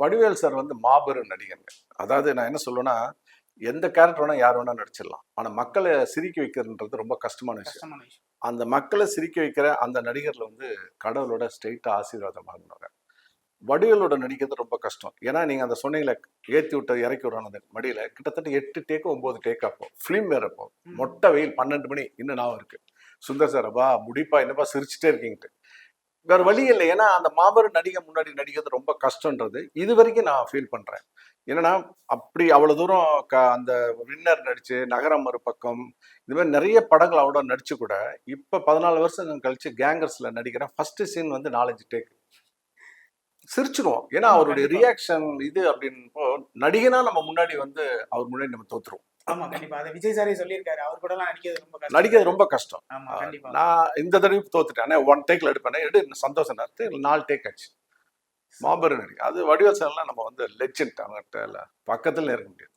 Vadivel sir வந்து மாபெரும் நடிகருங்க அதாவது நான் என்ன சொல்லுவேன்னா எந்த கேரக்டர் வேணா யார் வேணா நடிச்சிடலாம். ஆனா மக்களை சிரிக்க வைக்கிறதுன்றது ரொம்ப கஷ்டமான விஷயம். அந்த மக்களை சிரிக்க வைக்கிற அந்த நடிகர்ல வந்து கடவுளோட ஸ்ட்ரெயிட்டா ஆசீர்வாதம் வாங்கினவங்க வடிவேலோட நடிக்கிறது ரொம்ப கஷ்டம். ஏன்னா நீங்க அந்த சொன்னீங்களே ஏத்தி விட்டு இறக்கி விடுறான் அந்த மடியில கிட்டத்தட்ட எட்டு டேக்கு ஒன்பது டேக் அப்போ ஃபிலிம் வேற அப்போ. மொட்டை வெயில் பன்னெண்டு மணி இன்னும் நான் இருக்கு. சுந்தர் சார் அப்பா முடிப்பா என்னப்பா சிரிச்சுட்டே இருக்கீங்கட்டு வேற வழி இல்லை. ஏன்னா அந்த மாபெரும் நடிகை முன்னாடி நடிக்கிறது ரொம்ப கஷ்டன்றது. இது வரைக்கும் நான் ஃபீல் பண்றேன். என்னன்னா அப்படி அவ்வளவு தூரம் க அந்த வின்னர் நடிச்சு நகரம் மறுபக்கம் இது மாதிரி நிறைய படங்கள் அவரோட நடிச்சு கூட இப்ப பதினாலு வருஷம் கழிச்சு கேங்கர்ஸ்ல நடிக்கிறேன் ஃபர்ஸ்ட் சீன் வந்து நாலஞ்சு டேக் சிரிச்சிருவோம். ஏன்னா அவருடைய. ரியாக்ஷன் இது அப்படின்போ நடிகனா நம்ம முன்னாடி வந்து அவர் முன்னாடி நம்ம தோத்துருவோம். ஆமா கண்டிப்பா. அதை விஜய் சாரே சொல்லியிருக்காரு. அவர் கூட எல்லாம் நடிக்கிறது ரொம்ப கஷ்டம். நடிக்கிறது ரொம்ப கஷ்டம். ஆமா கண்டிப்பா. நான் இந்த தடவை தோத்துட்டேன். ஒன் டேக்ல எடுப்பேன். எடு சந்தோஷம் நேரத்து நாலு டேக் ஆச்சு. மாபெரும் நடிகை அது வடிவல் சார்லாம் நம்ம வந்து லெஜெண்ட் அவங்ககிட்ட பக்கத்துல இருக்க முடியாது.